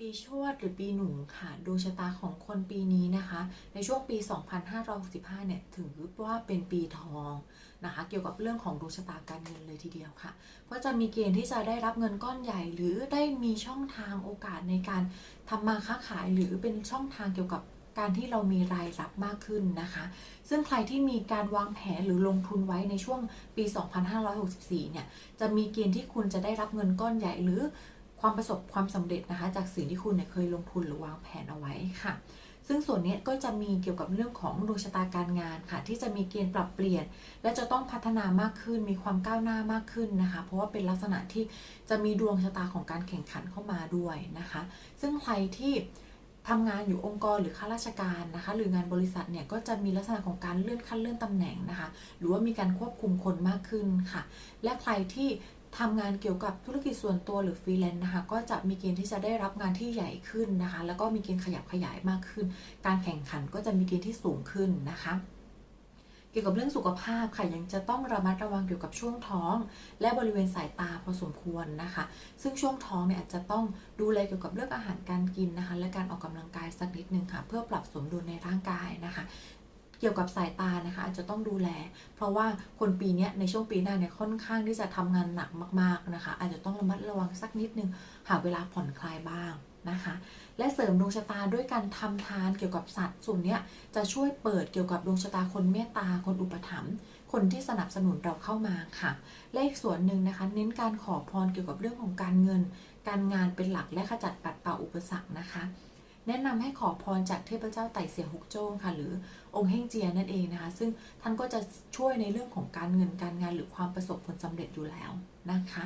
ปีชวดหรือปีหนูค่ะดวงชะตาของคนปีนี้นะคะ ในช่วงปี 2565เนี่ยถือว่าเป็นปีทองนะคะ เกี่ยวกับเรื่องของดวงชะตาการเงินเลยทีเดียวค่ะ ก็จะมีเกณฑ์ที่จะได้รับเงินก้อนใหญ่ หรือได้มีช่องทางโอกาสในการทำมาค้าขายหรือเป็นช่องทางเกี่ยวกับการที่เรามีรายรับมากขึ้นนะคะ ซึ่งใครที่มีการวางแผนหรือลงทุนไว้ในช่วงปี 2564เนี่ยจะมีเกณฑ์ที่คุณจะได้รับเงินก้อนใหญ่หรือ ความประสบความสำเร็จนะคะ จากสิ่งที่คุณเนี่ยเคยลงทุนหรือวางแผนเอาไว้ค่ะ ซึ่งส่วนนี้ก็จะมีเกี่ยวกับเรื่องของดวงชะตาการงานค่ะ ที่จะมีเกณฑ์ปรับเปลี่ยน และจะต้องพัฒนามากขึ้น มีความก้าวหน้ามากขึ้นนะคะ เพราะว่าเป็นลักษณะที่จะมีดวงชะตาของการแข่งขันเข้ามาด้วยนะคะ ซึ่งใครที่ทำงานอยู่องค์กรหรือข้าราชการนะคะ หรืองานบริษัทเนี่ยก็จะมีลักษณะของการเลื่อนขั้นเลื่อนตำแหน่งนะคะ หรือว่ามีการควบคุมคนมากขึ้นค่ะ และใครที่ ทำงานเกี่ยวกับธุรกิจส่วนตัวหรือฟรีแลนซ์นะคะ ก็จะมีเกณฑ์ที่จะได้รับงานที่ใหญ่ขึ้นนะคะ แล้วก็มีเกณฑ์ขยับขยายมากขึ้น การแข่งขันก็จะมีเกณฑ์ที่สูงขึ้นนะคะ เกี่ยวกับเรื่องสุขภาพค่ะยังจะต้องระมัดระวังเกี่ยวกับช่วงท้อง และบริเวณสายตาพอสมควรนะคะ ซึ่งช่วงท้องเนี่ยอาจจะต้องดูแลเกี่ยวกับเรื่องอาหารการกินนะคะ และการออกกำลังกายสักนิดนึงค่ะ เพื่อปรับสมดุลในร่างกายนะคะ เกี่ยวกับสายตานะคะอาจจะต้องดูแล เพราะว่าคนปีนี้ในช่วงปีหน้าเนี่ยค่อนข้างที่จะทำงานหนักมากๆนะคะ อาจจะต้องระมัดระวังสักนิดนึง หาเวลาผ่อนคลายบ้างนะคะ และเสริมดวงชะตาด้วยการทำทานเกี่ยวกับสัตว์ส่วนนี้จะช่วยเปิดเกี่ยวกับดวงชะตาคนเมตตาคนอุปถัมภ์คนที่สนับสนุนเราเข้ามาค่ะ และอีกส่วนหนึ่งนะคะ เน้นการขอพรเกี่ยวกับเรื่องของการเงิน การงานเป็นหลักและขจัดปัดเป่าอุปสรรคนะคะ แนะนำให้ขอพรจากเทพเจ้าไต่เสียฮุกโจ้ค่ะ หรือองค์เฮงเจียนั่นเองนะคะ ซึ่งท่านก็จะช่วยในเรื่องของการเงินการงานหรือความประสบผลสำเร็จอยู่แล้วนะคะ